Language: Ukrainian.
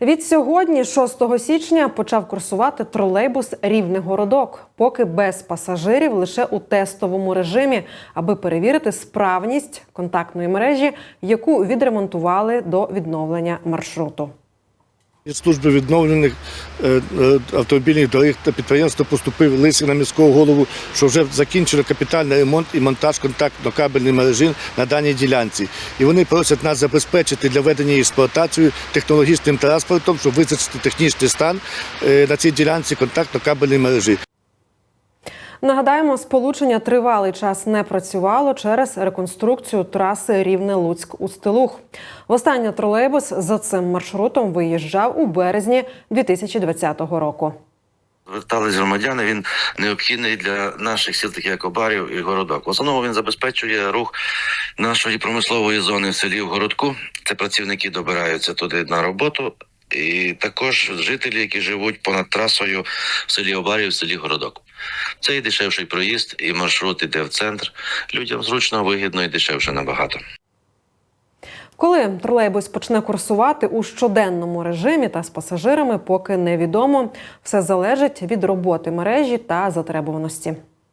Від сьогодні, 6 січня, почав курсувати тролейбус Рівний Городок, поки без пасажирів лише у тестовому режимі, аби перевірити справність контактної мережі, яку відремонтували до відновлення маршруту. Від служби відновлених е, е, автомобільних доріг та підприємства поступив лист на міського голову, що вже закінчено капітальний ремонт і монтаж контактно-кабельної мережі на даній ділянці. І вони просять нас забезпечити для ведення її експлуатацію технологічним транспортом, щоб визначити технічний стан е, на цій ділянці контактно-кабельної мережі. Нагадаємо, сполучення тривалий час не працювало через реконструкцію траси Рівне-Луцьк Устилух. Востаннє тролейбус за цим маршрутом виїжджав у березні 2020 року. Звертались громадяни, він необхідний для наших сіл, таких як Обарів і Городок. В основному він забезпечує рух нашої промислової зони в селі в Городку. Це працівники добираються туди на роботу. І також жителі, які живуть понад трасою в селі Обарів, в селі Городок. Це і дешевший проїзд, і маршрут іде в центр. Людям зручно, вигідно і дешевше набагато. Коли тролейбус почне курсувати у щоденному режимі та з пасажирами, поки невідомо. Все залежить від роботи мережі та затребуваності.